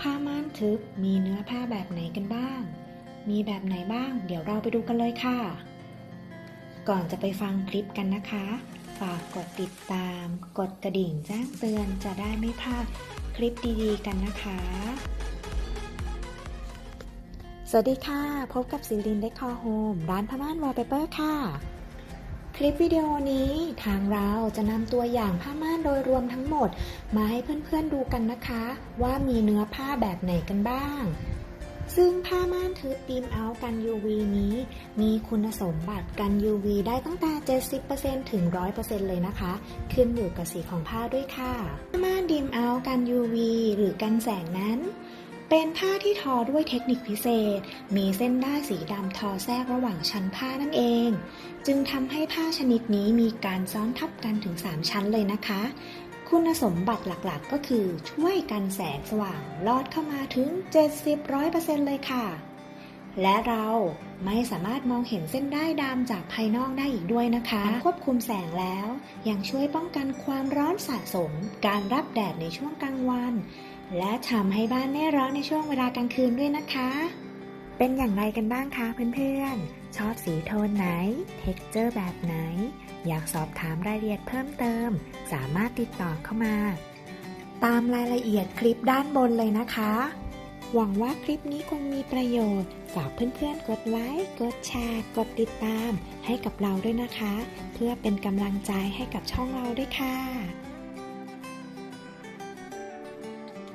ผ้าม่านทึบมีเนื้อผ้าแบบไหนกันบ้าง มีแบบไหนบ้าง เดี๋ยวเราไปดูกันเลยค่ะ ก่อนจะไปฟังคลิปกันนะคะ ฝากกดติดตาม กดกระดิ่งแจ้งเตือนจะได้ไม่พลาดคลิปดีๆ กันนะคะ สวัสดีค่ะ พบกับซิลินเดคอโฮมร้านพม่านวอลเปเปอร์ค่ะ ลิปวิดีโอนี้ทางเราจะนำตัวอย่างผ้าม่านโดยรวมทั้งหมด มาให้เพื่อนๆดูกันนะคะ ว่ามีเนื้อผ้าแบบไหนกันบ้าง ซึ่งผ้าม่านทึบบีมเอากัน UV นี้ มีคุณสมบัติกัน UV ได้ตั้งแต่ 70%ถึง 100%เลยนะคะ ขึ้นอยู่กับสีของผ้าด้วยค่ะ ผ้าม่านดีมเอากัน UV หรือกันแสงนั้น เป็นผ้าที่ทอด้วยเทคนิคพิเศษ มีเส้นด้ายสีดำทอแทรกระหว่างชั้นผ้านั่นเอง จึงทำให้ผ้าชนิดนี้มีการซ้อนทับกันถึง 3 ชั้นเลยนะคะ คุณสมบัติหลักๆก็คือช่วยกันแสงสว่างลอดเข้ามาถึง 70-100%เลยค่ะ และเราไม่สามารถมองเห็นเส้นได้ายดำจากภายนอกได้อีกด้วยนะคะ ควบคุมแสงแล้ว ยังช่วยป้องกันความร้อนสะสม การรับแดดในช่วงกลางวัน และทำให้บ้านไม่ร้อนในช่วงเวลากลางคืนด้วยนะคะ เป็นอย่างไรกันบ้างคะเพื่อนๆ ชอบสีโทนไหน เท็กเจอร์แบบไหน อยากสอบถามรายละเอียดเพิ่มเติม สามารถติดต่อเข้ามา ตามรายละเอียดคลิปด้านบนเลยนะคะ หวังว่าคลิปนี้คงมีประโยชน์ฝากเพื่อนๆ กดไลค์ กดแชร์ กดติดตาม ให้กับเราด้วยนะคะ เพื่อเป็นกำลังใจให้กับช่องเราด้วยค่ะ